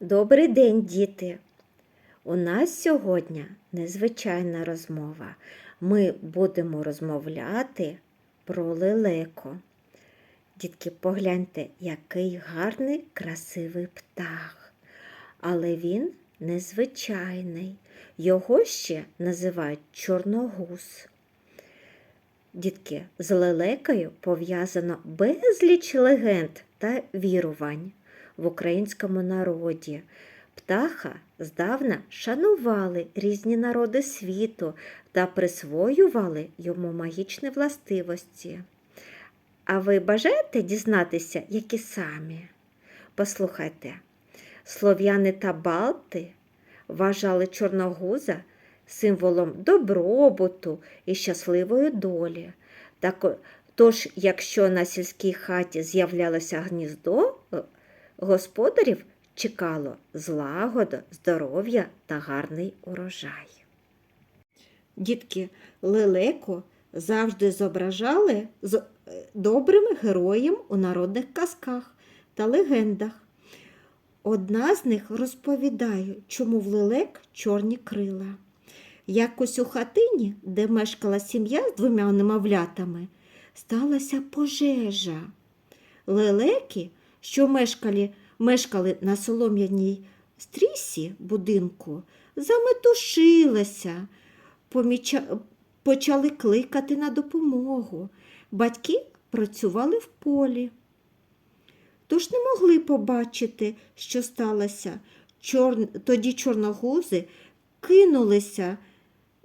Добрий день, діти! У нас сьогодні незвичайна розмова. Ми будемо розмовляти про лелеко. Дітки, погляньте, який гарний, красивий птах. Але він незвичайний. Його ще називають чорногуз. Дітки, з лелекою пов'язано безліч легенд та вірувань в українському народі. Птаха здавна шанували різні народи світу та присвоювали йому магічні властивості. А ви бажаєте дізнатися, які самі? Послухайте, слов'яни та балти вважали чорногуза символом добробуту і щасливої долі. Так, тож, якщо на сільській хаті з'являлося гніздо, господарів чекало злагода, здоров'я та гарний урожай. Дітки лелеко завжди зображали з е, добрим героєм у народних казках та легендах. Одна з них розповідає, чому в лелек чорні крила. Якось у хатині, де мешкала сім'я з двома немовлятами, сталася пожежа. Лелеки, що мешкали, мешкали на солом'яній стрісі будинку, заметушилися, поміча... почали кликати на допомогу. Батьки працювали в полі. Тож не могли побачити, що сталося. Чор... Тоді чорногузи кинулися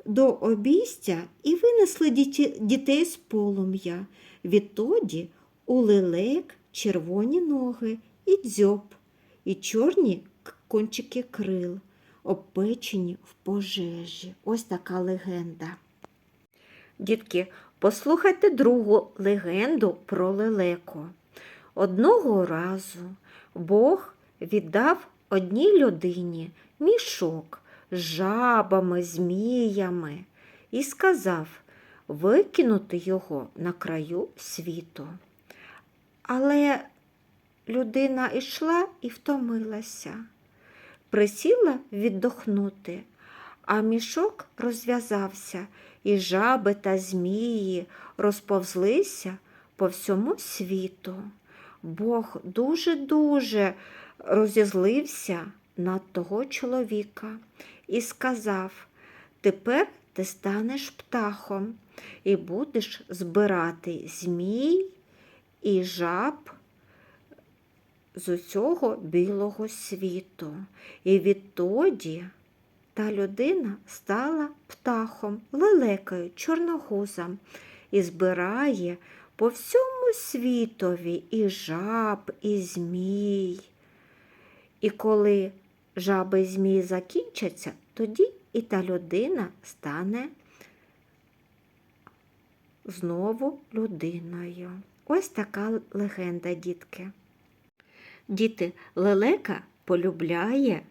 до обійстя і винесли діті... дітей з полум'я. Відтоді у лелек червоні ноги і дзьоб, і чорні кончики крил, обпечені в пожежі. Ось така легенда. Дітки, послухайте другу легенду про лелеку. Одного разу Бог віддав одній людині мішок з жабами, зміями і сказав викинути його на краю світу. Але людина йшла і втомилася, присіла віддохнути, а мішок розв'язався, і жаби та змії розповзлися по всьому світу. Бог дуже-дуже розізлився на того чоловіка і сказав: Тепер ти станеш птахом і будеш збирати змій і жаб з усього білого світу. І відтоді та людина стала птахом, лелекою, чорногузом і збирає по всьому світові і жаб, і змій. І коли жаби і змії закінчаться, тоді і та людина стане знову людиною. Ось така легенда, дітки. Діти, лелека полюбляє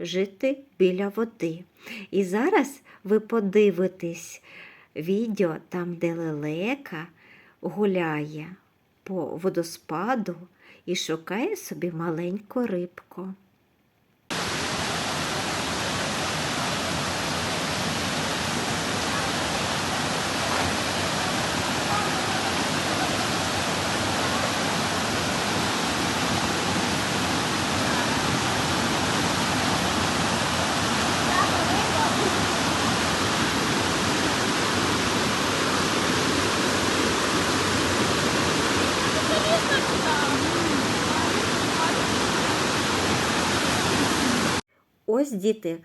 жити біля води. І зараз ви подивитесь відео там, де лелека гуляє по водоспаду і шукає собі маленьку рибку. Ось, діти,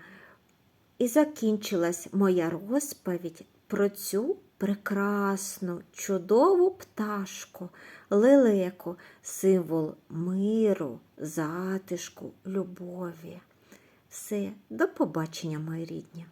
і закінчилась моя розповідь про цю прекрасну, чудову пташку, лелеку, символ миру, затишку, любові. Все, до побачення, мої рідні.